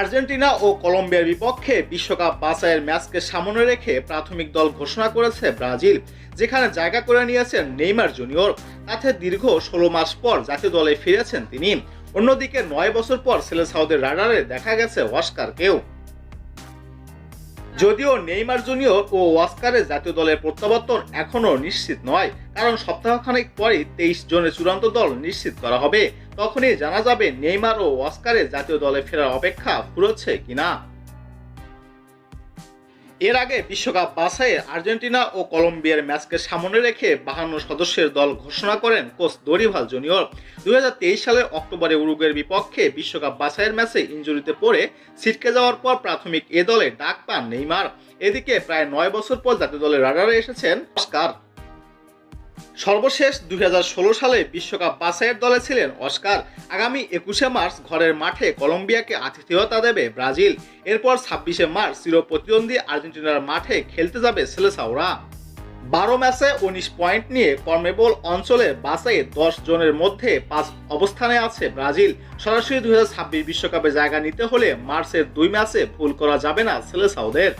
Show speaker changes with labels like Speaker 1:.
Speaker 1: Argentina ও কলম্বিয়ার বিপক্ষে বিশ্বকাপ বাছাইয়ের ম্যাচকে সামনে রেখে প্রাথমিক দল ঘোষণা করেছে ব্রাজিল, যেখানে জায়গা করে নিয়েছেন নেইমার জুনিয়র। তাতে দীর্ঘ ষোলো মাস পর জাতীয় দলে ফিরেছেন তিনি। অন্যদিকে নয় বছর পর সেলেসাউদের রাডারে দেখা গেছে অস্কারকেও যদিও নেইমার জুনিয়র ও ওয়াস্কারের জাতীয় দলের প্রত্যাবর্তন এখনও নিশ্চিত নয়, কারণ সপ্তাহখানেক পরে তেইশ জনের চূড়ান্ত দল নিশ্চিত করা হবে। তখনই জানা যাবে নেইমার ও ওয়াস্কারের জাতীয় দলে ফেরার অপেক্ষা ফুরোচ্ছে কিনা। এর আগে বিশ্বকাপ বাছাইয়ে আর্জেন্টিনা ও কলম্বিয়ার ম্যাচকে সামনে রেখে বাহান্ন সদস্যের দল ঘোষণা করেন কোচ দরিভাল জুনিয়র। দুই সালের অক্টোবরে উরুগের বিপক্ষে বিশ্বকাপ বাছাইয়ের ম্যাচে ইঞ্জুরিতে পড়ে ছিটকে যাওয়ার পর প্রাথমিক এ দলে ডাক পান নেইমার। এদিকে প্রায় নয় বছর পর জাতীয় দলের রাডারে এসেছেন অস্কার। সর্বশেষ দুই হাজার ষোলো সালে বিশ্বকাপ বাছাইয়ের দলে ছিলেন অস্কার। আগামী একুশে মার্চ ঘরের মাঠে কলম্বিয়াকে আতিথেয়তা দেবে ব্রাজিল। এরপর ছাব্বিশে মার্চ চির প্রতিদ্বন্দ্বী আর্জেন্টিনার মাঠে খেলতে যাবে সেলেসাওরা। বারো ম্যাচে উনিশ পয়েন্ট নিয়ে কর্মেবল অঞ্চলে বাছাইয়ে দশ জনের মধ্যে পাঁচ অবস্থানে আছে ব্রাজিল। সরাসরি দুই বিশ্বকাপে জায়গা নিতে হলে মার্চের দুই ম্যাচে ভুল করা যাবে না সেলেসাউদের